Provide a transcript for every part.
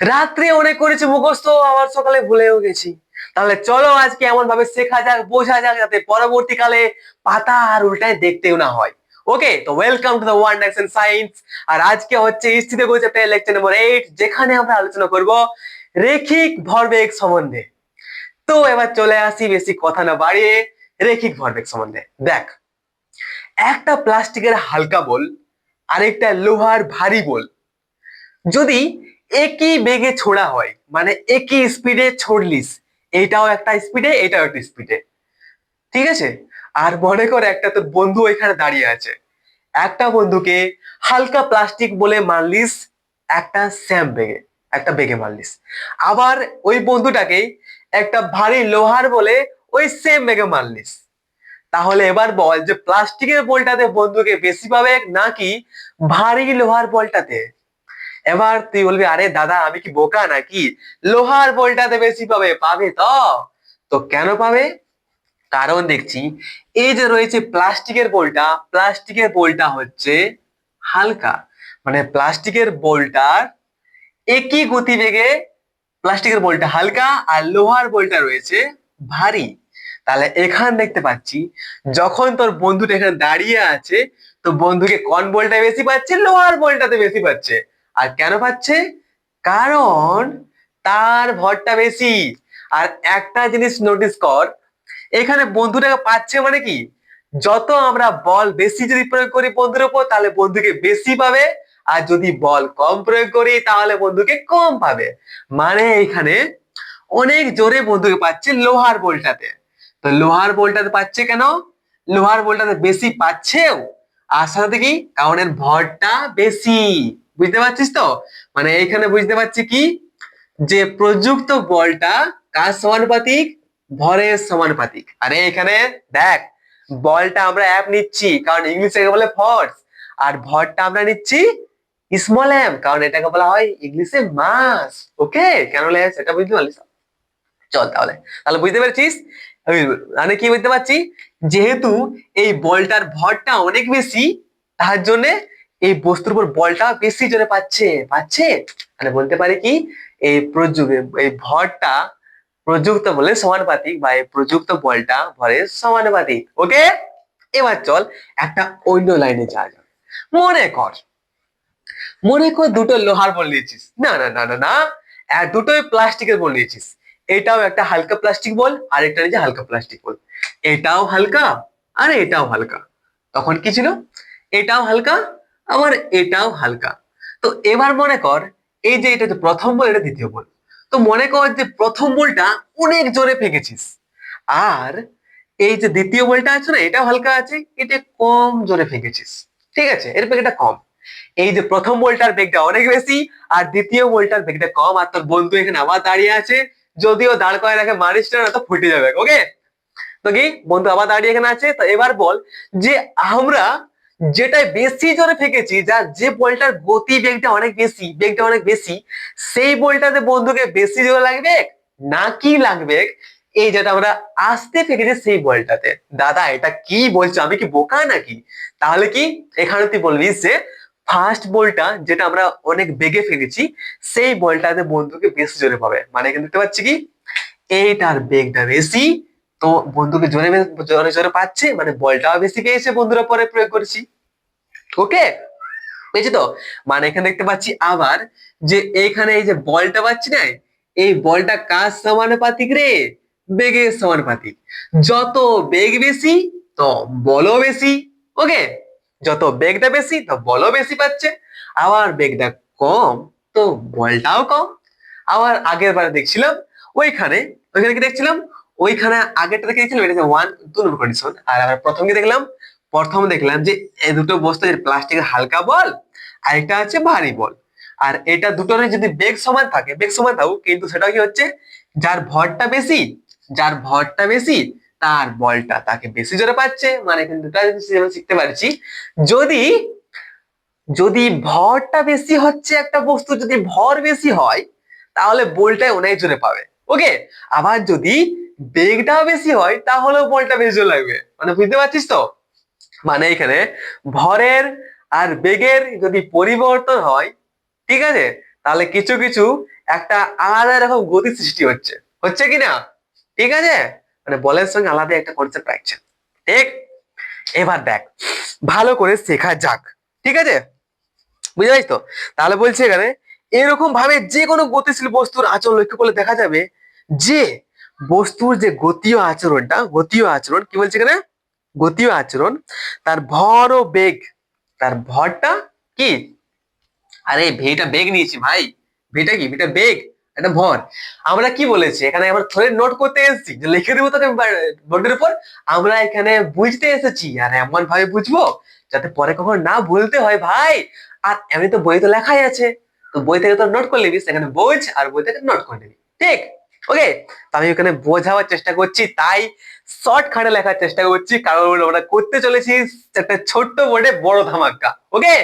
রাত্রে অনেক করেছি মুখস্থ, আবার সকালে ভুলেও গেছি। তাহলে চলো আজকে এমন ভাবে শেখা যাক, বোঝা যাক, যাতে পরবর্তীকালে পাতা আর উল্টায় দেখতেও না হয়। ওকে তো welcome to the one direction science আর আজকে হচ্ছে স্থিতি লেকচার নম্বর এইট যেখানে আমরা আলোচনা করব রেখিক ভরবেগ সম্বন্ধে। তো এবার চলে আসি, বেশি কথা না বাড়িয়ে, রেখিক ভরবেগ সম্বন্ধে। দেখ, একটা প্লাস্টিকের হালকা বল, আরেকটা লোহার ভারী বল। যদি একই বেগে ছোড়া হয় মানে একই স্পিডে ছড়লিস। এইটাও একটা স্পিডে এটাও একটা স্পিডে ঠিক আছে? আর মনে কর একটা তোর বন্ধু ওইখানে দাঁড়িয়ে আছে। একটা বন্ধুকে হালকা প্লাস্টিক বলে মারলিস, একটা স্যাম বেগে, একটা বেগে মারলিস। আবার ওই বন্ধুটাকে একটা ভারী লোহার বলে ওই সেম বেগে মারলিস। তাহলে এবার বল যে প্লাস্টিকের বলটাতে বন্ধুকে বেশি পাবে নাকি ভারী লোহার বলটাতে? এবার তুই বলবি, আরে দাদা, আমি কি বোকা নাকি? লোহার বলটাতে বেশি পাবে পাবে তো? তো কেন পাবে? কারণ দেখছি, এই যে রয়েছে প্লাস্টিকের বলটা প্লাস্টিকের বলটা হচ্ছে হালকা। মানে প্লাস্টিকের বলটার একই গতি গতিবেগে প্লাস্টিকের বলটা হালকা আর লোহার বলটা রয়েছে ভারী। তাহলে এখান দেখতে পাচ্ছি, যখন তোর বন্ধুটা এখানে দাঁড়িয়ে আছে তো বন্ধুকে কোন বলটা বেশি পাচ্ছে, লোহার বলটাতে বেশি পাচ্ছে। আর কেন পাচ্ছে? কারণ তার ভরটা বেশি। আর একটা জিনিস নোটিস কর, এখানে বন্ধুটাকে পাচ্ছে মানে কি? যত আমরা বল বেশি যদি প্রয়োগ করি বন্ধুর উপর তাহলে বন্ধুকে বেশি পাবে। আর যদি বল কম প্রয়োগ করি, তাহলে বন্ধুকে কম পাবে। মানে এখানে অনেক জোরে বন্ধুকে পাচ্ছে লোহার বলটাতে। তো লোহার বলটাতে পাচ্ছে কেন? লোহার বলটাতে বেশি পাচ্ছেও। আর সাথে কি? কারণ এর ভরটা বেশি। বুঝতে পারছিস তো? মানে এখানে বুঝতে পারছি কি? যে প্রযুক্ত বলটা কার সমানুপাতিক? ভরের সমানুপাতিক। আরে এখানে দেখ, বলটা আমরা অ্যাপ নিচ্ছি, কারণ ইংলিশে বলে ফোর্স আর ভরটা আমরা নিচ্ছি স্মল এম কারণ এটাকে বলা হয় ইংলিশে মাস ওকে কেন সেটা বুঝতে পারলিস চল তাহলে। তাহলে বুঝতে পেরেছিস? মানে কি বুঝতে পারছি? যেহেতু এই বলটার ভরটা অনেক বেশি, তার জন্য এই বস্তুর উপর বলটা বেশি জোরে পাচ্ছে পাচ্ছে? মানে বলতে পারি কি? এই প্রযুক্ত এই ভরটা প্রযুক্ত বলে সমানুপাতিক বা এই প্রযুক্ত বলটা ভরের সমানুপাতিক। ওকে? এবার চল একটা অন্য লাইনে যাওয়া যাক। মনে কর মনে কর দুটো লোহার বল নিয়েছিস। না না না না না দুটোই প্লাস্টিকের বল নিয়েছিস। এটাও একটা হালকা প্লাস্টিক বল, আর একটা নিচে হালকা প্লাস্টিক বল। এটাও হালকা, আর এটাও হালকা। তখন কি ছিল? এটাও হালকা আবার এটাও হালকা। তো এবার মনে কর, এই যে এটা প্রথম বল, এটা দ্বিতীয় বল। তো মনে কর যে প্রথম বলটা অনেক জোরে ফেঁকেছিস। আর এই যে দ্বিতীয় বলটা আছে না, এটাও হালকা আছে, এটা কম জোরে ফেঁকেছিস। ঠিক আছে? এর বেগটা কম। এই যে প্রথম বলটার বেগটা অনেক বেশি, আর দ্বিতীয় বলটার বেগটা কম, আর তোর বন্ধু এখানে আবার দাঁড়িয়ে আছে, যদিও দাঁড় করে রাখে, মারিস না তো ফুটে যাবে ওকে তো কি? বন্ধু আবার দাঁড়িয়ে এখানে আছে, তো এবার বল যে আমরা যেটা বেশি জোরে ফেঁকেছি, যার যে বলটার গতি বেগটা অনেক বেশি বেগটা অনেক বেশি, সেই বলটাতে বন্ধুকে বেশি জোরে লাগবে নাকি লাগবে? এই যেটা আমরা আস্তে ফেঁকেছি সেই বলটাতে। দাদা, এটা কি বলছো? আমি কি বোকা নাকি? তাহলে কি? এখানে তুই বলবি যে ফার্স্ট বলটা যেটা আমরা অনেক বেগে ফেলেছি সেই বলটাতে বন্ধুকে বেশি জোরে পাবে। মানে এখানে দেখতে পাচ্ছি কি? এইটার বেগটা বেশি তো বন্ধুকে জোরে জোরে জোরে পাচ্ছে মানে বলটাও বেশি পেয়েছে বন্ধুরা পরে প্রয়োগ করেছি। ওকে? পেয়েছি তো? মানে এখানে দেখতে পাচ্ছি আবার যে এইখানে এই যে বলটা পাচ্ছি না, এই বলটা কার সমানুপাতিক রে? বেগের সমানুপাতিক। যত বেগ বেশি, তো বলও বেশি, ওকে? যত বেগটা বেশি, তো বলও বেশি পাচ্ছে। আবার বেগটা কম, তো বলটাও কম। আবার আগের বারে দেখছিলাম, ওইখানে ওইখানে কি দেখছিলাম? ওইখানে আগেরটা দেখে দেখছিলাম এটা ওয়ান দু নম্বর কন্ডিশন আর আমরা প্রথম কি দেখলাম? প্রথম দেখলাম যে এই দুটো বস্তু প্লাস্টিকের হালকা বল, আর একটা আছে ভারী বল। আর এটা দুটোর যদি বেগ সমান থাকে, বেগ সমান থাকুক, কিন্তু সেটা কি হচ্ছে? যার ভরটা বেশি, যার ভরটা বেশি, তার বলটা তাকে বেশি জোরে পাচ্ছে। মানে কিন্তু শিখতে পারছি যদি যদি ভরটা বেশি হচ্ছে একটা বস্তু, যদি ভর বেশি হয়, তাহলে বলটাই অনেক জোরে পাবে। ওকে আবার যদি বেগটাও বেশি হয়, তাহলেও বলটা বেশি লাগবে। মানে বুঝতে পারছিস তো? মানে এখানে ভরের আর বেগের যদি পরিবর্তন হয়, ঠিক আছে? তাহলে কিছু কিছু একটা আলাদা রকম গতি সৃষ্টি হচ্ছে। হচ্ছে কি না? ঠিক আছে? মানে বলের সঙ্গে আলাদা একটা কনসেপ্ট রাখছে। ঠিক? এবার দেখ, ভালো করে শেখা যাক। ঠিক আছে? বুঝতে পারিস তো? তাহলে বলছি এখানে এরকম ভাবে যে কোনো গতিশীল বস্তুর আচরণ লক্ষ্য করলে দেখা যাবে যে বস্তুর যে গতীয় আচরণটা গতীয় আচরণ, কি বলছে এখানে? গতীয় আচরণ। তার ভর ও বেগ। তার ভরটা কি? আরে, ভেটা বেগ নিয়েছি ভাই। ভেটা কি? ভেটা বেগ, একটা ভর। আমরা কি বলেছি? এখানে আমরা থরে নোট করতে এসেছি। যে লিখে দেবো তোকে বোর্ডের উপর। আমরা এখানে বুঝতে এসেছি, আর এমন ভাবে বুঝব যাতে পরে কখনো না ভুলতে হয় ভাই। আর এমনি তো বই তো লেখাই আছে। তো বই থেকে তো নোট করে নিবি, সেখানে বোঝ, আর বই থেকে নোট করে নিবি। ঠিক? ওকে আমি ওখানে বোঝাবার চেষ্টা করছি, তাই শর্ট খাটে লেখার চেষ্টা করছি, কারণ আমরা করতে চলেছি একটা ছোট্ট বোর্ডে বড় ধামাক্কা ওকে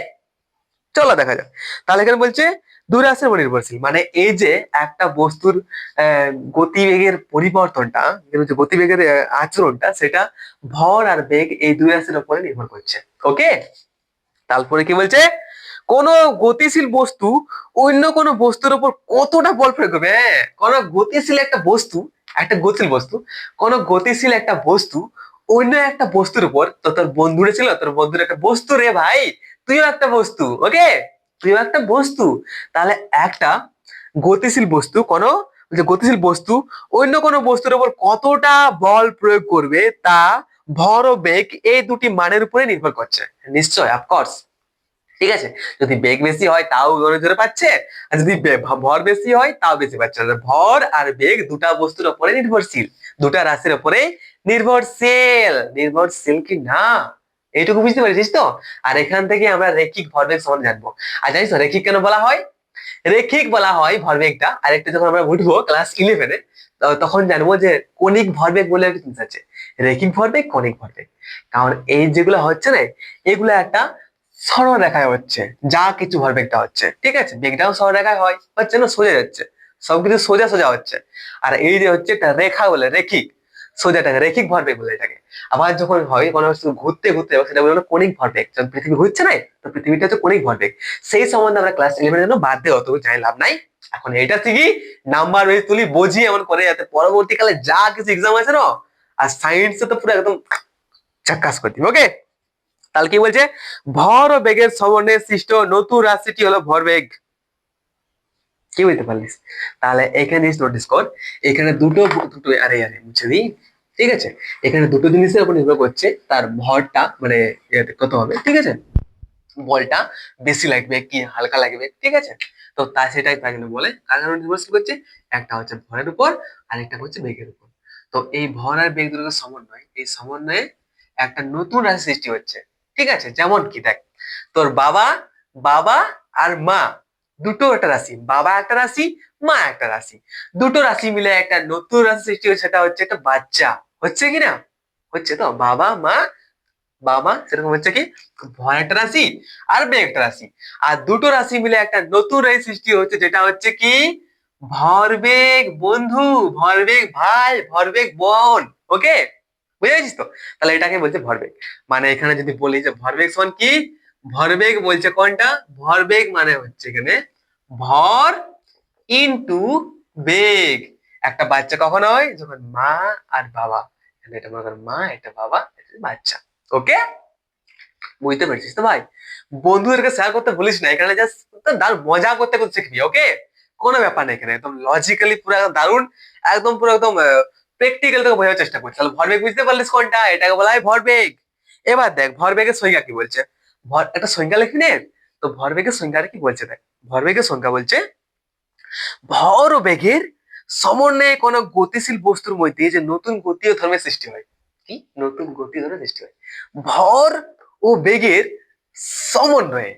চলো দেখা যাক। তাহলে এখানে বলছে দুরাসের উপর নির্ভরশীল মানে এই যে একটা বস্তুর গতিবেগের পরিবর্তনটা যে গতিবেগের আচরণটা, সেটা ভর আর বেগ এই দুই উপরে নির্ভর করছে। ওকে তারপরে কি বলছে? কোন গতিশীল বস্তু অন্য কোন বস্তুর উপর কতটা বল প্রয়োগ করবে? হ্যাঁ কোন গতিশীল একটা বস্তু, একটা গতিশীল বস্তু, কোন গতিশীল একটা বস্তু অন্য একটা বস্তুর উপর, তো তোর বন্ধুরে ছিল, তোর বন্ধুর একটা বস্তু রে ভাই, তুইও একটা বস্তু ওকে তুইও একটা বস্তু। তাহলে একটা গতিশীল বস্তু, কোন গতিশীল বস্তু অন্য কোনো বস্তুর উপর কতটা বল প্রয়োগ করবে তা ভর ও বেগ এই দুটি মানের উপরে নির্ভর করছে। নিশ্চয় অফকোর্স ঠিক আছে? যদি বেগ বেশি হয়, তাও জোরে পাচ্ছে। আর যদি ভর বেশি হয়, তাও বেশি পাচ্ছে। আর ভর আর বেগ দুটা বস্তুর উপরে নির্ভরশীল। দুটা রাশির উপরে নির্ভরশীল। নির্ভরশীল কি না? এইটুকু বুঝতে পারছিস তো? আর এখান থেকে আমরা রেখিক ভরবেগ সম্বন্ধে জানব। আর জানিস তো, রেখিক কেন বলা হয়? রেখিক বলা হয় ভরবেগটা আরেকটা যখন আমরা উঠবো ক্লাস ইলেভেনে তখন জানব যে কণিক ভরবেগ বলে একটা জিনিস আছে। রেখিক ভরবেগ কণিক ভরবেগ কারণ এই যেগুলো হচ্ছে না, এগুলো একটা সরল রেখায় হচ্ছে, যা কিছু ভরবেগটা হচ্ছে, ঠিক আছে? বেগটাও রেখায় হয় হচ্ছে না সোজা যাচ্ছে সবকিছু সোজা সোজা হচ্ছে। আর এই যে হচ্ছে একটা রেখা বলে, রেখিক সোজাটাকে রেখিক ভরবেগ বলে এটাকে। আবার যখন হয় কোনো বস্তু ঘুরতে ঘুরতে সেটা বলে কণিক ভরবেগ যখন পৃথিবী ঘুরছে না, তো পৃথিবীটা হচ্ছে কণিক ভরবেগ সেই সম্বন্ধে আমরা ক্লাস ইলেভেনের জন্য বাদ দিয়ে অত জানি লাভ নাই। এখন এটা শিখি নাম্বার বেস তুলি, বুঝি এমন করে, যাতে পরবর্তীকালে যা কিছু এক্সাম আছে না, আর সায়েন্সে তো পুরো একদম চাক্কাস করতে ওকে তাহলে কি বলছে? ভর ও বেগের সমন্বয়ে সৃষ্ট নতুন রাশিটি হলো ভরবেগ কি বুঝতে পারলিস? তাহলে এখানে নোটিস কর এখানে দুটো দুটো আরে আরে মুছে দিই ঠিক আছে? এখানে দুটো জিনিসের উপর নির্ভর করছে তার ভরটা মানে কত হবে, ঠিক আছে? বলটা বেশি লাগবে কি, হালকা লাগবে, ঠিক আছে? তো তা সেটাই তাই জন্য বলে। কারণ নির্ভরশীল করছে? একটা হচ্ছে ভরের উপর আর একটা হচ্ছে বেগের উপর। তো এই ভর আর বেগ দুটোর সমন্বয়, এই সমন্বয়ে একটা নতুন রাশি সৃষ্টি হচ্ছে। ঠিক আছে? যেমন কি, দেখ, তোর বাবা বাবা আর মা, দুটো একটা রাশি। বাবা একটা রাশি, মা একটা রাশি। দুটো রাশি মিলে একটা নতুন রাশি সৃষ্টি হচ্ছে সেটা হচ্ছে একটা বাচ্চা। হচ্ছে কি না? হচ্ছে তো? বাবা, মা, বাবা, সেরকম হচ্ছে কি? ভর একটা রাশি আর মেয়ে একটা রাশি। আর দুটো রাশি মিলে একটা নতুন রাশি সৃষ্টি হচ্ছে, যেটা হচ্ছে কি? ভরবেগ, বন্ধু, ভরবেগ ভাই, ভরবেগ বোন ওকে বুঝে গেছিস তো? তাহলে এটাকে বলছে ভরবেগ মানে এখানে যদি বলি যে ভরবেগ সমান কি? ভরবেগ বলছে কোনটা? ভরবেগ মানে হচ্ছে এখানে ভর ইনটু বেগ। একটা বাচ্চা কখন হয়? যখন মা আর বাবা। এটা মনে মা, এটা বাবা, এটা বাচ্চা। ওকে বুঝতে পেরেছিস তো ভাই? বন্ধুদেরকে শেয়ার করতে ভুলিস না। এখানে জাস্ট দারুণ মজা করতে করতে শিখবি ওকে কোনো ব্যাপার নেই এখানে। একদম লজিক্যালি পুরো একদম দারুণ। একদম পুরো একদম প্র্যাকটিক্যাল থেকে বোঝার চেষ্টা করছি। তাহলে ভরবেগ বুঝতে পারলিস কোনটা? এটাকে বলা হয় ভরবেগ এবার দেখ ভরবেগের সংজ্ঞা কি বলছে? ভর একটা সংজ্ঞা লিখবি নে। তো ভরবেগের সংজ্ঞাটা কি বলছে দেখ? ভরবেগের সংজ্ঞা বলছে, ভর ও বেগের সমন্বয়ে কোনো গতিশীল বস্তুর মধ্যে যে নতুন গতি ও ধর্মের সৃষ্টি হয়। কি? নতুন গতি ধর্মের সৃষ্টি হয়। ভর ও বেগের সমন্বয়ে।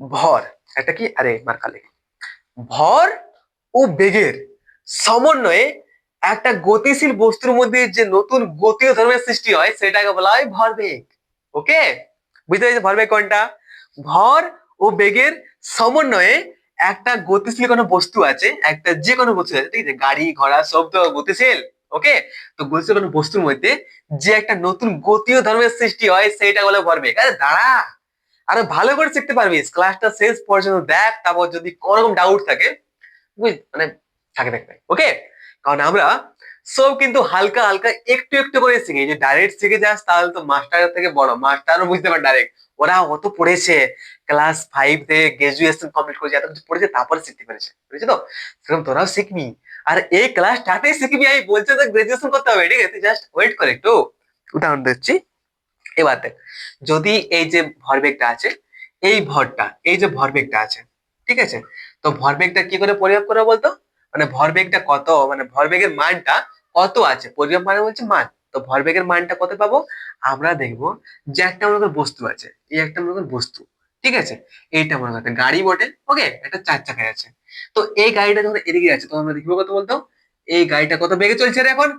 ভর, একটা কি? আরে মার্কা লেখি। ভর ও বেগের সমন্বয়ে একটা গতিশীল বস্তুর মধ্যে যে নতুন গতি ও ধর্মের সৃষ্টি হয়, সেটাকে বলা হয় ভরবেগ। ওকে? বুঝতে পেরেছি ভরবেগ কোনটা? ভর ও বেগের সমন্বয়ে একটা গতিশীল কোনো বস্তু আছে, একটা যে কোনো বস্তু আছে, ঠিক আছে? গাড়ি, ঘোড়া, সব তো গতিশীল, ওকে? তো গতিশীল কোনো বস্তুর মধ্যে যে একটা নতুন গতি ও ধর্মের সৃষ্টি হয় সেইটা বলে ভরবেগ। আরে দাঁড়া! আরও ভালো করে শিখতে পারবি ক্লাসটা শেষ পর্যন্ত দেখ, তারপর যদি কোনো রকম ডাউট থাকে, বুঝ মানে থাকে থাকবে ওকে? কারণ আমরা সব কিন্তু হালকা হালকা একটু একটু করে শিখি। যে ডাইরেক্ট শিখে যাস, তাহলে তো মাস্টারের থেকে বড়। মাস্টারও বুঝতে পারে ডাইরেক্ট ওরা অত পড়েছে। ক্লাস ফাইভ থেকে গ্রাজুয়েশন কমপ্লিট করেছে, এত কিছু পড়েছে, তারপরে শিখতে পেরেছে। বুঝেছ তো? সেরকম তোরাও শিখবি। আর এই ক্লাস স্টার্টে শিখবি আমি বলছি তো গ্রাজুয়েশন করতে হবে। ঠিক আছে জাস্ট ওয়েট করে একটু। উদাহরণ দিচ্ছি। এবার দেখ, যদি এই যে ভরবেগটা আছে, এই ভরটা এই যে ভরবেগটা আছে, ঠিক আছে? তো ভরবেগটা কি করে পরিমাপ করে বলতো? মানে ভরবেগটা কত? মানে ভরবেগের মানটা কত আছে? পরিমাপ মানে বলছে মান। তো ভরবেগের মানটা কত পাবো? আমরা দেখব যে একটা মনে বস্তু আছে। এই একটা মনে বস্তু। ঠিক আছে? এইটা মনে করতে গাড়ি বটে। ওকে? একটা চার চাকায় আছে। তো এই গাড়িটা যখন এদিকে যাচ্ছে, তখন আমরা দেখব কত বলতো? এই গাড়িটা কত বেগে চলছে রে এখন?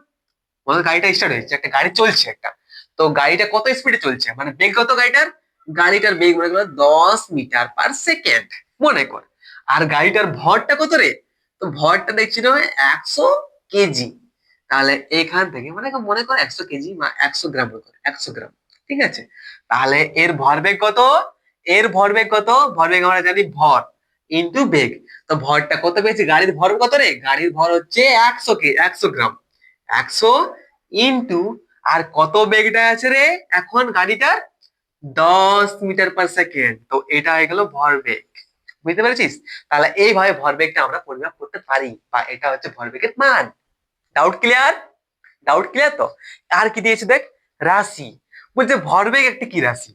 মনে গাড়িটা স্টার্ট হয়েছে। একটা গাড়ি চলছে একটা। তো গাড়িটা কত স্পিডে চলছে? মানে বেগ কত গাড়িটার? গাড়িটার বেগ মনে করো দশ মিটার পার সেকেন্ড মনে কর। আর গাড়িটার ভরটা কত রে? তো ভরটা দেখছি না একশো কেজি। তাহলে এখান থেকে মানে মনে করো একশো কেজি বা একশো গ্রাম একশো গ্রাম, ঠিক আছে? তাহলে এর ভরবেগ কত? এর ভরবেগ কত? ভরবেগ আমরা জানি ভর ইন্টু বেগ। তো ভরটা কত পেয়েছি? গাড়ির ভর কত রে? গাড়ির ভর হচ্ছে একশো কে, একশো গ্রাম। একশো ইন্টু আর কত বেগটা আছে রে? এখন গাড়িটার দশ মিটার পার সেকেন্ড তো এটা হয়ে গেল ভরবেগ বুঝতে পেরেছিস? তাহলে এইভাবে ভরবেগটা আমরা পরিমাপ করতে পারি বা এটা হচ্ছে ভরবেগের মান। ডাউট ক্লিয়ার ডাউট ক্লিয়ার তো? আর কি দিয়েছে দেখ? রাশি। বলছে ভরবেগ একটা কি রাশি?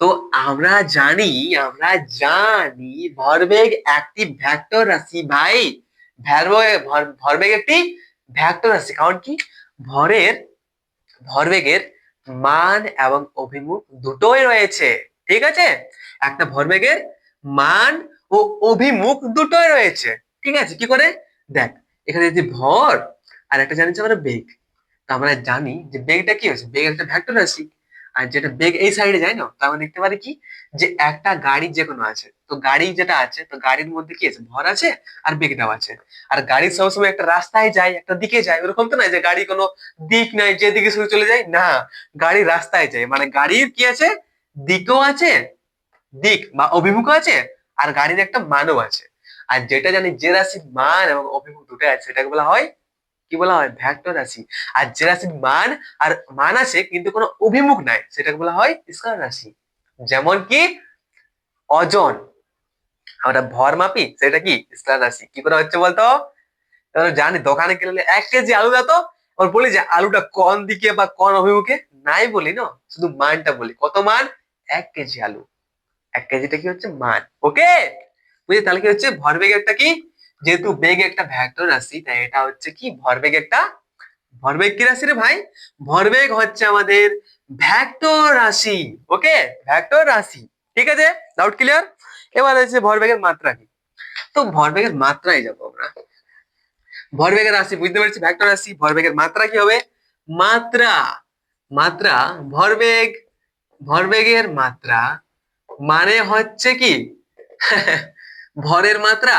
তো আমরা জানি আমরা জানি ভরবেগ একটি ভেক্টর রাশি ভাই। ভরবেগ একটি ভেক্টর রাশি। কারণ কি? ভরের ভরবেগের মান এবং অভিমুখ দুটোই রয়েছে। ঠিক আছে? একটা ভরবেগের মান ও অভিমুখ দুটোই রয়েছে। ঠিক আছে? কি করে? দেখ, এখানে যে ভর আর একটা জানি আমরা বেগ। তো আমরা জানি যে বেগটা কি হয়েছে বেগ একটা ভেক্টর রাশি আর যেটা বেগ এই সাইডে যায় না তো আমরা দেখতে পারি কি? যে একটা গাড়ি যে কোনো আছে। তো গাড়ি যেটা আছে, তো গাড়ির মধ্যে কি আছে? ভর আছে আর বেগটাও আছে। আর গাড়ি সবসময় একটা রাস্তায় যায়, একটা দিকে যায়। ওরকম তো না যে গাড়ি কোনো দিক নাই যেদিকে শুধু চলে যায়? না, গাড়ি রাস্তায় যায়। মানে গাড়ির কি আছে? দিকও আছে, দিক বা অভিমুখ আছে আর গাড়ির একটা মানও আছে। আর যেটা জানি যে রাশির মান এবং অভিমুখ দুটো আছে, সেটাকে বলা হয়, কি বলা হয়? ভ্যাক্টর রাশি। আর যে রাশির মান আর মান আছে, কিন্তু কোনো অভিমুখ নাই, সেটাকে বলা হয় স্কয়ার রাশি। যেমন কি? অজন। আমরা ভর মাপি, সেটা কি? স্কয়ার রাশি। কি করে হচ্ছে বলতো? জানি, দোকানে গেলে এক কেজি আলু দাও তো। বলি যে আলুটা কোন দিকে বা কোন অভিমুখে? নাই বলি, না? শুধু মানটা বলি। কত মান? এক কেজি আলু। এক কেজিটা কি হচ্ছে মান? ওকে বুঝলি? তাহলে কি হচ্ছে? ভরবেগ একটা কি? যেহেতু বেগ একটা ভেক্টর রাশি, তাই এটা হচ্ছে কি? ভরবেগ একটা ভরবেগ কি রাশি রে ভাই? ভরবেগ হচ্ছে আমাদের ভেক্টর রাশি। ওকে ভেক্টর রাশি। ঠিক আছে? ডাউট ক্লিয়ার এবার হচ্ছে ভরবেগের মাত্রা কি? তো ভরবেগের মাত্রায় যাব আমরা। ভরবেগের রাশি, বুঝতে পারছি? ভেক্টর রাশি, ভরবেগের মাত্রা কি হবে? মাত্রা। মাত্রা, ভরবেগ, ভরবেগের মাত্রা মানে হচ্ছে কি? ভরের মাত্রা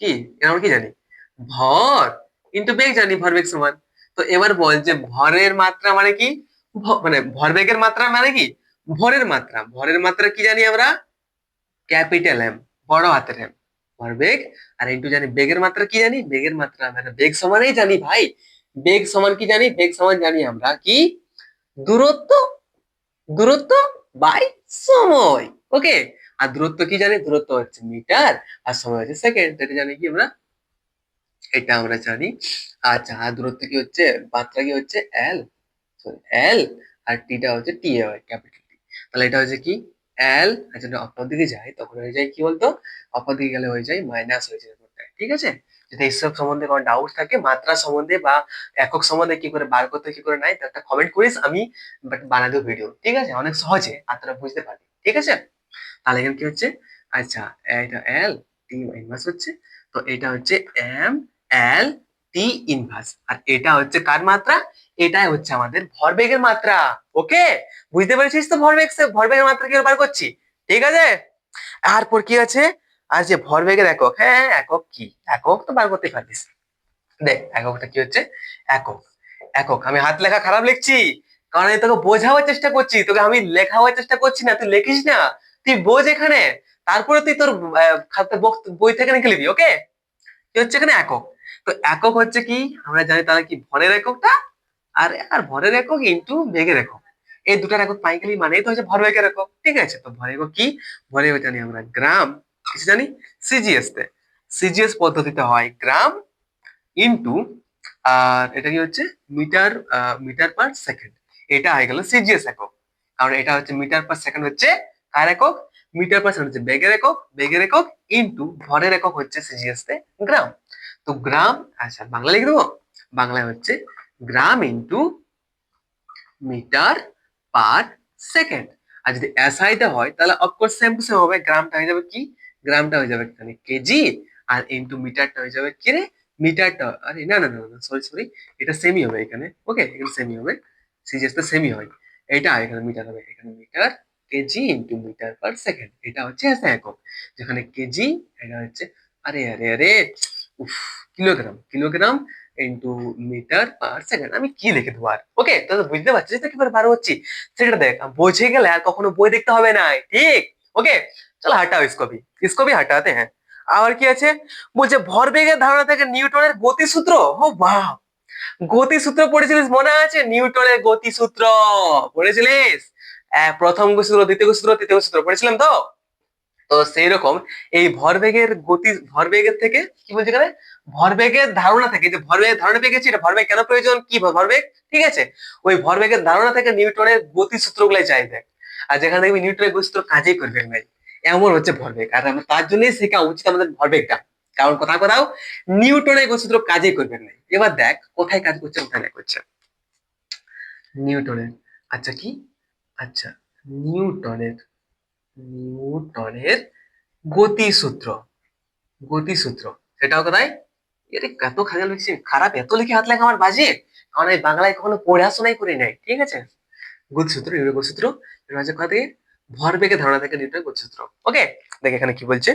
কি? আমরা কি জানি? ভর কিন্তু বেগ জানি ভরবেগ সমান। তো এবার বল যে ভরের মাত্রা মানে কি? মানে ভরবেগের মাত্রা মানে কি? ভরের মাত্রা। ভরের মাত্রা কি জানি আমরা? ক্যাপিটাল এম বড় হাতের এম ভরবেগ আর ইন্টু জানি বেগের মাত্রা কি জানি? বেগের মাত্রা আমরা বেগ সমানেই জানি ভাই। বেগ সমান কি জানি? বেগ সমান জানি আমরা কি? দূরত্ব দূরত্ব বাই সময়। ওকে? আর দূরত্ব কি জানি? দূরত্ব হচ্ছে মিটার, আর সময় হচ্ছে সেকেন্ড। এটা জানি কি আমরা? এটা আমরা জানি। আচ্ছা আর দূরত্ব কি হচ্ছে? মাত্রা কি হচ্ছে? এল এল আর টিটা হচ্ছে টি এ ক্যাপিটাল টি তাহলে এটা হচ্ছে কি? এল আর যদি অপর দিকে যায় তখন হয়ে যায় কি বলতো? অপর দিকে গেলে হয়ে যায় মাইনাস হয়ে যায় ঠিক আছে? যদি এইসব সম্বন্ধে কোনো ডাউট থাকে, মাত্রা সম্বন্ধে বা একক সম্বন্ধে কি করে বার করতে, কি করে নাই তো একটা কমেন্ট করিস, আমি বানা দেবো ভিডিও ঠিক আছে? অনেক সহজে, আর তোরা বুঝতে পারবি। ঠিক আছে? তাহলে এখানে কি হচ্ছে? আচ্ছা এটা এল টি ইনভার্স হচ্ছে। তো এটা হচ্ছে এম এল টি ইনভার্স আর এটা হচ্ছে কার মাত্রা? এটাই হচ্ছে আমাদের ভরবেগের মাত্রা। ওকে বুঝতে পেরেছিস তো ভরবেগ? ভরবেগের মাত্রা কি বার করছি? ঠিক আছে? তারপর কি আছে? আর যে ভরবেগের একক হ্যাঁ একক কি? একক তো বার করতে পারিস দেখ, এককটা কি হচ্ছে? একক। একক, আমি হাত লেখা খারাপ লিখছি। কারণ আমি তোকে বোঝাবার চেষ্টা করছি, তোকে আমি লেখাবার চেষ্টা করছি না, তুই লেখিস না। তুই বোঝ এখানে, তারপরে তুই তোর বই থেকে লিখে লিখবি ওকে কি হচ্ছে এখানে একক। তো একক হচ্ছে কি? আমরা জানি তাহলে কি ভরের এককটা আর আর ভরের একক ইন্টু বেগের একক। এই দুটার একক পাই গেলেই মানেই তো হচ্ছে ভরবেগের একক, ঠিক আছে? তো ভরের একক কি? একক জানি আমরা গ্রাম, কিছু জানি? সিজিএস তে। সিজিএস পদ্ধতিতে হয় গ্রাম ইন্টু আর এটা কি হচ্ছে? Metre metre per second. এটা হয়ে গেল সিজিএস একক। কারণ এটা হচ্ছে মিটার পার সেকেন্ড হচ্ছে কার একক? মিটার পার সেকেন্ড হচ্ছে বেগের একক। বেগের একক ইন্টু ভরের একক হচ্ছে সিজিএস তে গ্রাম। তো গ্রাম আচ্ছা বাংলা লিখে দেবো? বাংলায় হচ্ছে gram into metre per second. আর যদি এসআইতে হয়, তাহলে অফকোর্স সেম টু সেম হবে। গ্রামটা হয়ে যাবে কি? গ্রামটা হয়ে যাবে এখানে কেজি আর ইন্টু মিটারটা হয়ে যাবে কি রে? মিটারটা, আরে, না না না সরি সরি এটা সেমই হবে এখানে। ওকে এখানে সেমই হবে। সিজিএস তো সেমই হয়। এটা এখানে মিটার হবে। এখানে metre KG into metre per second এটা হচ্ছে এসআই একক। যেখানে কেজি এটা হচ্ছে আরে আরে আরে উফ kilogram kilogram into metre per second আমি কি লিখে দেবো আর? ওকে তো বুঝতে পারছিস তো কীভাবে পার হচ্ছি? সেটা দেখ বোঝে গেলে আর কখনো বই দেখতে হবে না ঠিক? ওকে চলো হাঁটাও ইসকবি ইসকবি হাঁটাতে হ্যাঁ। আবার কি আছে? বলছে ভরবেগের ধারণা থেকে নিউটনের গতিসূত্র। ও বাহ! গতিসূত্র পড়েছিলিস মনে আছে? নিউটনের গতিসূত্র। পড়েছিলিস? আহ, প্রথম সূত্র দ্বিতীয় সূত্র তৃতীয় সূত্র পড়েছিলাম তো? তো সেই রকম এই ভরবেগের গতি, ভরবেগের থেকে কি বলছে এখানে? ভরবেগের ধারণা থেকে যে ভরবেগের ধারণা পেয়ে গেছি, এটা ভরবেগ কেন প্রয়োজন? কি ভরবেগ? ঠিক আছে? ওই ভরবেগের ধারণা থেকে নিউটনের গতিসূত্র গুলাই চাই দেখ। আর যেখানে দেখবি নিউটনের গতিসূত্র কাজেই করবে নাই এমন হচ্ছে ভরবেগ। আর আমরা তার জন্যই শেখা উচিত আমাদের ভরবেগটা। কারণ কোথাও কোথাও, নিউটনের গতিসূত্র কাজেই করবে নাই এবার দেখ, কোথায় কাজ করছে, কোথায় না করছে। নিউটনের। আচ্ছা কি? আচ্ছা নিউটনের নিউটনের গতিসূত্র গতিসূত্র, সেটাও কোথায়? এরে কত খারাপ লিখছি, খারাপ, এত লিখে হাত লাগে আমার বাজে? কারণ আমি বাংলায় কখনো পড়াশোনাই করি নাই, ঠিক আছে? গতিসূত্র নিউটনের গতিসূত্র এটা হচ্ছে কোথা থেকে ভরবেগের ধারণা থেকে নিউটনের গতিসূত্র, ওকে? দেখ এখানে কি বলছে,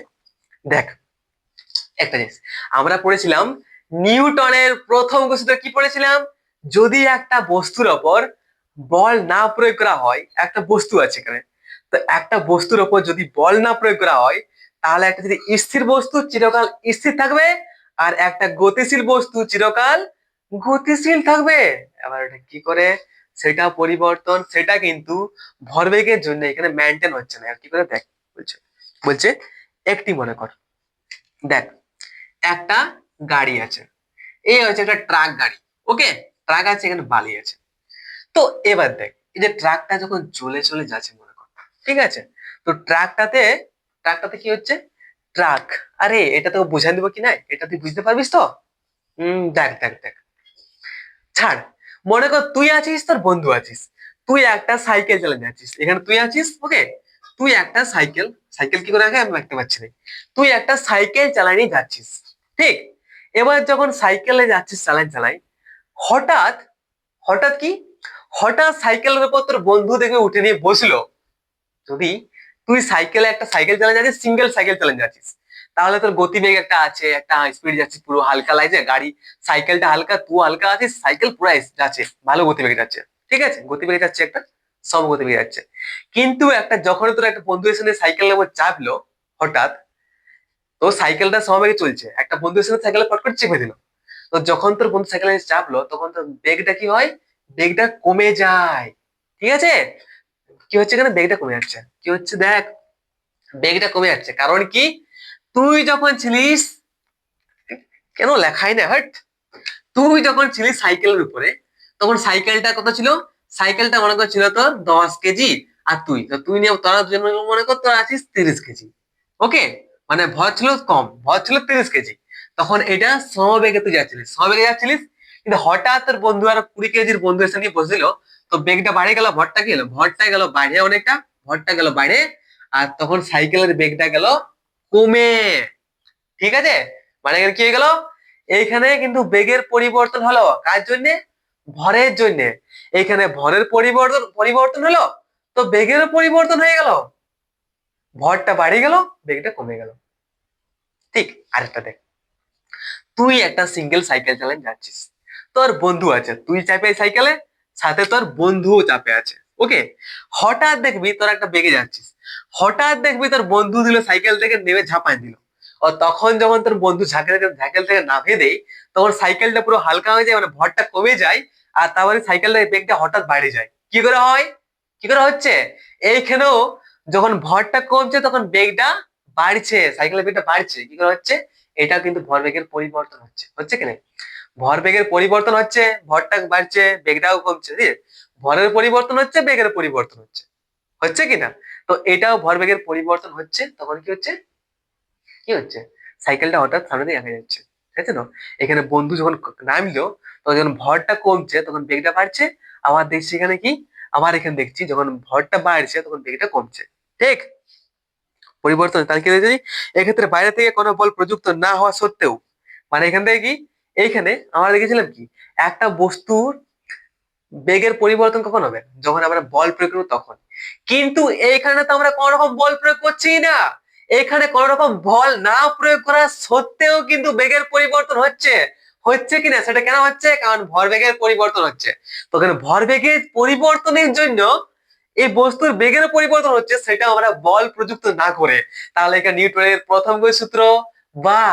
দেখ, একটা জিনিস, আমরা পড়েছিলাম নিউটনের প্রথম গতিসূত্র কি পড়েছিলাম? যদি একটা বস্তুর ওপর বল না প্রয়োগ করা হয়, একটা বস্তু আছে এখানে। তো একটা বস্তুর ওপর যদি বল না প্রয়োগ করা হয়, তাহলে একটা যদি স্থির বস্তু চিরকাল স্থির থাকবে, আর একটা গতিশীল বস্তু চিরকাল গতিশীল থাকবে। এবার এটা কি করে? সেটা পরিবর্তন, সেটা কিন্তু ভরবেগের জন্য এখানে মেনটেন হচ্ছে না। কি করে? দেখ, বলছে বলছে, একটি মনে কর। দেখ, একটা গাড়ি আছে। এই হচ্ছে একটা ট্রাক গাড়ি ওকে ট্রাক আছে, এখানে বালি আছে। তো এবার দেখ, এই যে ট্রাকটা যখন চলে চলে যাচ্ছে মনে কর, ঠিক আছে? তো ট্রাকটাতে ট্রাকটাতে কি হচ্ছে? ট্রাক। আরে, এটা তো বোঝাই দেবো কি না? এটা তুই বুঝতে পারবিস তো? হম, দেখ দেখ দেখ। ছাড়। মনে কর তুই আছিস, তোর বন্ধু আছিস। তুই একটা সাইকেল চালাতে যাচ্ছিস। এখানে তুই আছিস, ওকে? তুই একটা সাইকেল সাইকেল কি করে আগে আমি দেখতে পাচ্ছি না। তুই একটা সাইকেল চালাই নিয়ে যাচ্ছিস, ঠিক? এবার যখন সাইকেলে যাচ্ছিস চালাই চালাই হঠাৎ হঠাৎ কি? হঠাৎ সাইকেলের উপর তোর বন্ধু দেখে উঠে নিয়ে বসল, যদি তুই সাইকেলে একটা সাইকেল চালাতে যাচ্ছিস সিঙ্গেল সাইকেল চালাতে যাচ্ছিস, তাহলে তোর গতিবেগ একটা আছে, একটা স্পিড যাচ্ছিস পুরো হালকা লাগছে গাড়ি সাইকেলটা হালকা, তুই হালকা আছিস, সাইকেল পুরো যাচ্ছে, ভালো গতিবেগে যাচ্ছে, ঠিক আছে? গতিবেগে যাচ্ছে একটা সম গতিবেগে যাচ্ছে। কিন্তু একটা যখন তোর একটা বন্ধু এসে সাইকেলের উপর চাপলো, হঠাৎ তো সাইকেলটা সমবেগে চলছে, একটা বন্ধু এসে সাইকেলে ফট করে চেপে দিল। তো যখন তোর বন্ধু সাইকেলে চাপলো, তখন তোর বেগটা কি হয়? বেগটা কমে যায়। ঠিক আছে? কি হচ্ছে এখানে? বেগটা কমে যাচ্ছে। কি হচ্ছে? দেখ, বেগটা কমে যাচ্ছে। কারণ কি? তুই যখন ছিলিস, কেন লেখাই না, হট? তুই যখন ছিলিস সাইকেলের উপরে, তখন সাইকেলটা কত ছিল? সাইকেলটা মনে কর ছিল তোর দশ কেজি। আর তুই, তো তুই নিয়ে তোরা দুজন মনে কর তোর আছিস তিরিশ কেজি। ওকে? মানে ভর ছিল কম, ভর ছিল তিরিশ কেজি। তখন এটা সমবেগে তুই যাচ্ছিলিস। সমবেগে যাচ্ছিলিস? কিন্তু হঠাৎ তোর বন্ধু আর কুড়ি কেজির বন্ধু এসে নিয়ে বসছিল, তো বেগটা বাড়ে গেল, ভরটা কি হলো? ভরটা গেল বাইরে অনেকটা, ভরটা গেল বাইরে, আর তখন সাইকেলের বেগটা গেল কমে। ঠিক আছে? মানে কি হয়ে গেল? এইখানে কিন্তু বেগের পরিবর্তন হলো, কার জন্যে? ভরের জন্যে। এইখানে ভরের পরিবর্তন পরিবর্তন হলো, তো বেগের পরিবর্তন হয়ে গেল। ভরটা বাড়িয়ে গেল বেগটা কমে গেল। ঠিক আরেকটা দেখ। তুই একটা সিঙ্গেল সাইকেল চালান যাচ্ছিস তোর বন্ধু আছে, তুই চাপে সাইকেলে, সাথে তোর বন্ধুও চাপে আছে ওকে হঠাৎ দেখবি তোর একটা বেগে যাচ্ছিস, হঠাৎ দেখবি তোর বন্ধু দিল সাইকেল থেকে নেমে ঝাঁপায় দিল ও তখন যখন তোর বন্ধু ঝাঁকেল ঝাঁকেল থেকে নামিয়ে দেয়, তখন সাইকেলটা পুরো হালকা হয়ে যায় মানে ভরটা কমে যায়, আর তারপরে সাইকেলটার বেগটা হঠাৎ বাইরে যায়। কি করে হয়? কি করে হচ্ছে? এইখানেও যখন ভরটা কমছে, তখন বেগটা বাড়ছে, সাইকেলের বেগটা বাড়ছে, কি করে হচ্ছে? এটা কিন্তু ভরবেগের পরিবর্তন হচ্ছে হচ্ছে কি না? ভরবেগের পরিবর্তন হচ্ছে, ভরটা বাড়ছে, বেগটাও কমছে, ঠিক ভরের পরিবর্তন হচ্ছে, বেগের পরিবর্তন হচ্ছে। হচ্ছে কি না? তো এটাও ভরবেগের পরিবর্তন হচ্ছে, তখন কি হচ্ছে? কি হচ্ছে? সাইকেলটা হঠাৎ সামনে দিয়ে দেখা যাচ্ছে ঠিক তো? এখানে বন্ধু যখন নামলো, তখন যখন ভরটা কমছে, তখন বেগটা বাড়ছে, আবার দেখছি এখানে কি? আবার এখানে দেখছি, যখন ভরটা বাড়ছে, তখন বেগটা কমছে, ঠিক? পরিবর্তন তাহলে কি এক্ষেত্রে বাইরে থেকে কোনো বল প্রযুক্ত না হওয়া সত্ত্বেও মানে এখান থেকে কি? এইখানে আমরা দেখেছিলাম কি? একটা বস্তুর বেগের পরিবর্তন কখন হবে? যখন আমরা বল প্রয়োগ করব তখন। কিন্তু এইখানে তো আমরা কোনো রকম বল প্রয়োগ করছি না। এখানে কোন রকম বল না প্রয়োগ করা সত্ত্বেও কিন্তু বেগের পরিবর্তন হচ্ছে। হচ্ছে কিনা সেটা কেন হচ্ছে? কারণ ভরবেগের পরিবর্তন হচ্ছে। তো এখানে ভরবেগের পরিবর্তনের জন্য এই বস্তুর বেগের পরিবর্তন হচ্ছে, সেটা আমরা বল প্রযুক্ত না করে। তাহলে এখানে নিউটনের প্রথম সূত্র বা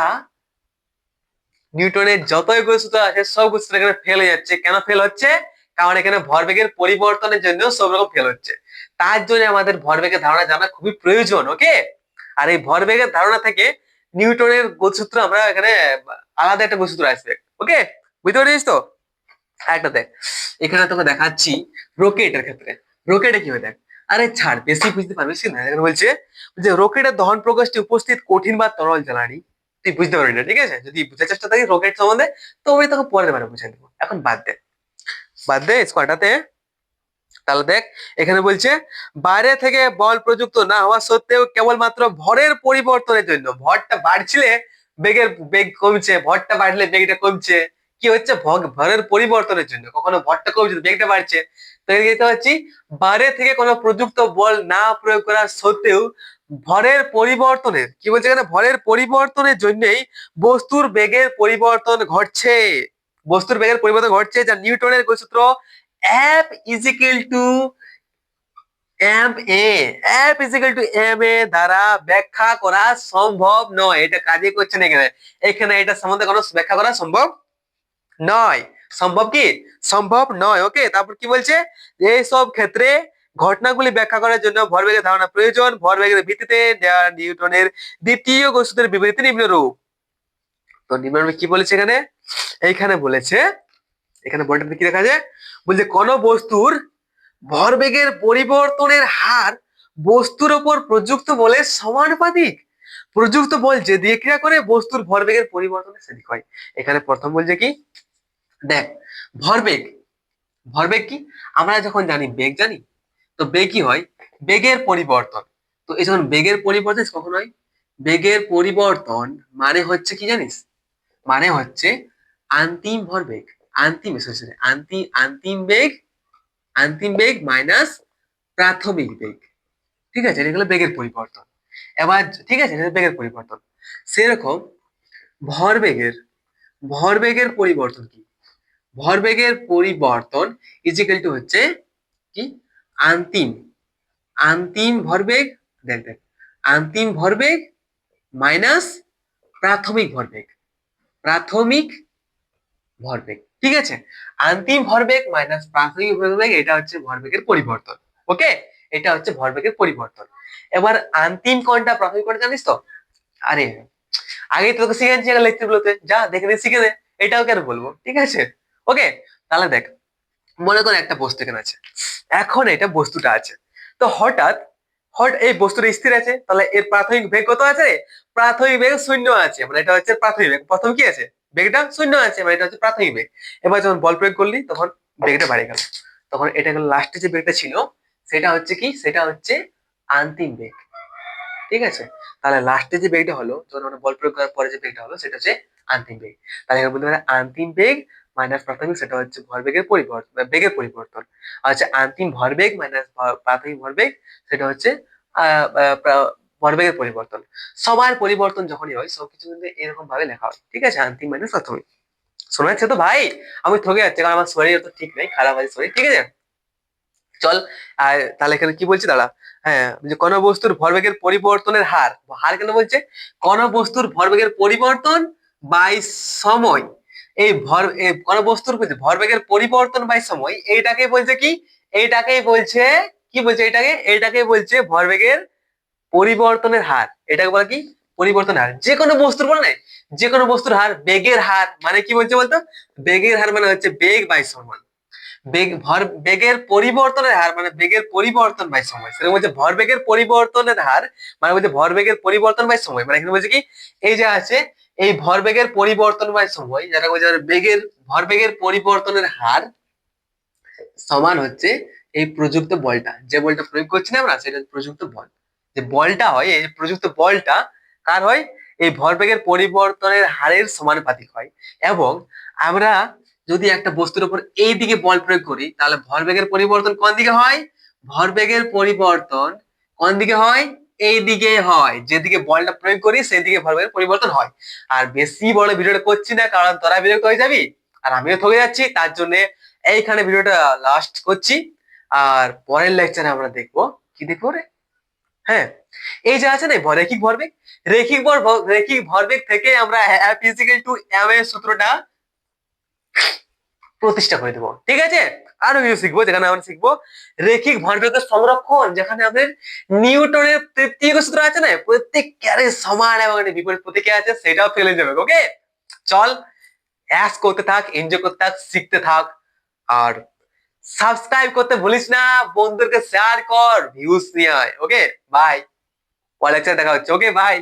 নিউটনের যতই সূত্র আছে সব সূত্র এখানে ফেল হয়ে যাচ্ছে। কেন ফেল হচ্ছে? কারণ এখানে ভরবেগের পরিবর্তনের জন্য সব রকম ফেল হচ্ছে। তার জন্য আমাদের ভরবেগের ধারণা জানা খুবই প্রয়োজন ওকে আর এই ভরবেগের ধারণা থেকে নিউটনের গতিসূত্র আমরা এখানে আলাদা একটা গতিসূত্র আসবে ওকে বুঝতে পারছিস তো? একটা দেখ, এখানে তোকে দেখাচ্ছি রকেটের ক্ষেত্রে। রকেটে কি হয় দেখ, আরে ছাড়, বেশি বুঝতে পারবিস না। বলছে যে রকেটের দহন প্রকাশটি উপস্থিত কঠিন বা তরল জ্বালানি তুই বুঝতে পারবি না, ঠিক আছে? যদি বুঝার চেষ্টা করি রকেট সম্বন্ধে তো আমি তোকে পরের বারে বুঝে দেবো। এখন বাদ দে। বাদ দে স্কোয়ারটাতে তাহলে দেখ, এখানে বলছে, বাইরে থেকে বল প্রযুক্ত না হওয়া সত্ত্বেও কেবলমাত্র ভরের পরিবর্তনের জন্য। ভরটা বাড়ছিলে, বেগের বেগ কমছে, ভরটা বাড়লে বেগটা কমছে। কি হচ্ছে? ভরের পরিবর্তনের জন্য। কখনো ভরটা কমছে বেগটা বাড়ছে। তো দেখতে পাচ্ছি? বাইরে থেকে কোনো প্রযুক্ত বল না প্রয়োগ করা সত্ত্বেও ভরের পরিবর্তনের, কি বলছে এখানে? ভরের পরিবর্তনের জন্যই বস্তুর বেগের পরিবর্তন ঘটছে। বস্তুর বেগের পরিবর্তন ঘটছে, যা নিউটনের F is equal to M A F equal to M A দ্বারা ব্যাখ্যা করা সম্ভব নয়। এটা কাজে করছে না এখানে। এখানে এটা সম্বন্ধে কোনো ব্যাখ্যা করা সম্ভব নয়। সম্ভব কি? সম্ভব নয় ওকে তারপর কি বলছে? এইসব ক্ষেত্রে ঘটনাগুলি ব্যাখ্যা করার জন্য ভরবেগের ধারণা প্রয়োজন। ভরবেগের ভিত্তিতে নিউটনের দ্বিতীয় গতিসূত্রের বিবৃতি নিম্নরূপ তো নিম্নরূপ কি বলেছে এখানে? এইখানে বলেছে, এখানে বলটা কি দেখা যায় বলছে, কোন বস্তুর ভরবেগের পরিবর্তনের হার বস্তুর উপর প্রযুক্ত বলের সমানুপাতিক প্রযুক্ত বল যে দিয়ে ক্রিয়া করে, বস্তুর ভরবেগের পরিবর্তনের সেদিক হয়। এখানে প্রথম বলছে কি? দেখ, ভরবেগ। ভরবেগ কি? আমরা যখন জানি, বেগ জানি তো বেগ কি হয়? বেগের পরিবর্তন। তো এই যখন বেগের পরিবর্তন কখন হয়? বেগের পরিবর্তন মানে হচ্ছে কি জানিস? মানে হচ্ছে আন্তিম ভরবেগ আন্তিম সরি আন্তিম আন্তিম বেগ আন্তিম বেগ মাইনাস প্রাথমিক বেগ। ঠিক আছে? এটা হলো বেগের পরিবর্তন। এবার ঠিক আছে? এটা বেগের পরিবর্তন। সেরকম ভরবেগের ভরবেগের পরিবর্তন কি? ভরবেগের পরিবর্তন ইজিক্যাল টু হচ্ছে কি? আন্তিম আন্তিম ভরবেগ, দেখ দেখ আন্তিম ভরবেগ মাইনাস প্রাথমিক ভরবেগ প্রাথমিক ভরবেগ, ঠিক আছে? আন্তিম ভরবেগ মাইনাস প্রাথমিক ভরবেগ, এটা হচ্ছে ভরবেগের পরিবর্তন, ওকে? এটা হচ্ছে ভরবেগের পরিবর্তন। এবার আন্তিম কোনটা, প্রাথমিক কোনটা জানিস তো? আরে, আগে তোকে শিখেছি লেকচার গুলোতে, যা, দেখে নে শিখে নে এটাও কেন বলব, ঠিক আছে? ওকে? তাহলে দেখ, মনে কর একটা বস্তু এখানে আছে। এখন এটা বস্তুটা আছে। তো হঠাৎ হঠাৎ এই বস্তুটা স্থির আছে, তাহলে এর প্রাথমিক বেগ কত আছে? প্রাথমিক বেগ শূন্য আছে মানে এটা হচ্ছে প্রাথমিক বেগ। প্রথম কি আছে? বেগটা শূন্য আছে মানে এটা হচ্ছে প্রাথমিক বেগ। এবার যখন বল প্রয়োগ করলি, তখন বেগটা বাড়ে গেল। তখন এটা গেল লাস্টে যে বেগটা ছিল, সেটা হচ্ছে কি? সেটা হচ্ছে আন্তিম বেগ। ঠিক আছে? তাহলে লাস্টে যে বেগটা হলো, যখন আমরা বল প্রয়োগ করার পরে যে বেগটা হলো, সেটা হচ্ছে আন্তিম বেগ। তাহলে বলতে পারে আন্তিম বেগ মাইনাস প্রাথমিক, সেটা হচ্ছে ভরবেগের পরিবর্তন বেগের পরিবর্তন। আর হচ্ছে আন্তিম ভরবেগ মাইনাস প্রাথমিক ভরবেগ, সেটা হচ্ছে ভরবেগের পরিবর্তন। সবার পরিবর্তন যখনই হয় সবকিছু কিন্তু এরকম ভাবে লেখা হয়। ঠিক আছে? আন্তিম মাইনাস প্রাথমিক। শোনা যাচ্ছে তো ভাই? আমি ঠকে যাচ্ছি, কারণ আমার শরীর তো ঠিক নেই, খারাপ আছে শরীর, ঠিক আছে? চল, আর তাহলে এখানে কি বলছি? দাঁড়া। হ্যাঁ যে কোন বস্তুর ভরবেগের পরিবর্তনের হার। হার কেন বলছে? কোন বস্তুর ভরবেগের পরিবর্তন বাই সময়। এই ভর, এই কোন বস্তুর বলছে ভরবেগের পরিবর্তন বাই সময় এইটাকে বলছে কি? এইটাকেই বলছে, কি বলছে এটাকে এইটাকে বলছে ভরবেগের পরিবর্তনের হার। এটাকে বলে কি? পরিবর্তনের হার। যে কোনো বস্তুর বলে না যে কোনো বস্তুর হার বেগের হার মানে কি বলছে বলতো? বেগের হার মানে হচ্ছে বেগ বাই সমান বেগ, ভর, বেগের পরিবর্তনের হার মানে বেগের পরিবর্তন বাই সময়। সেটা বলছে ভরবেগের পরিবর্তনের হার মানে বলছে ভরবেগের পরিবর্তন বাই সময়। মানে এখানে বলছে কি? এই যে আছে এই ভরবেগের পরিবর্তন বাই সময় যেটা বলছে বেগের, ভরবেগের পরিবর্তনের হার সমান হচ্ছে এই প্রযুক্ত বলটা। যে বলটা প্রয়োগ করছি না আমরা, সেটা প্রযুক্ত বল। যে বলটা হয়, এই প্রযুক্ত বলটা কার হয়? এই ভরবেগের পরিবর্তনের হারের সমানুপাতিক হয়। এবং আমরা যদি একটা বস্তুর উপর এই দিকে বল প্রয়োগ করি, তাহলে ভরবেগের পরিবর্তন কোন দিকে হয়? ভরবেগের পরিবর্তন কোন দিকে হয়? এই দিকে হয়, যেদিকে বলটা প্রয়োগ করি সেই দিকে ভরবেগের পরিবর্তন হয়। আর বেশি বড় ভিডিওটা করছি না, কারণ তোরা বিরক্ত হয়ে যাবি, আর আমিও থকে যাচ্ছি, তার জন্য এইখানে ভিডিওটা লাস্ট করছি। আর পরের লেকচারে আমরা দেখব, কি দেখব রে? হ্যাঁ এই যে আছে না, রেখিক ভরবেগ? রেখিক ভর, রেখিক ভরবেগ থেকে আমরা এফ ইজিক্যাল টু এম এর সূত্রটা প্রতিষ্ঠা করে দেবো। ঠিক আছে? আরও কিছু শিখব, যেখানে আমরা শিখব রেখিক ভরবেগের সংরক্ষণ, যেখানে আমাদের নিউটনের তৃতীয় সূত্র আছে না প্রত্যেক ক্যারে সমান এবং বিপরীত প্রতিক্রিয়া আছে, সেটাও ফেলে যাবে ওকে? চল অ্যাস করতে থাক এনজয় করতে থাক, শিখতে থাক, আর সাবস্ক্রাইব করতে ভুলিস না, বন্ধুদেরকে শেয়ার কর ভিউজ নিয়ে আয়, ওকে? বাই লেকচারে দেখা হচ্ছে, ওকে? বাই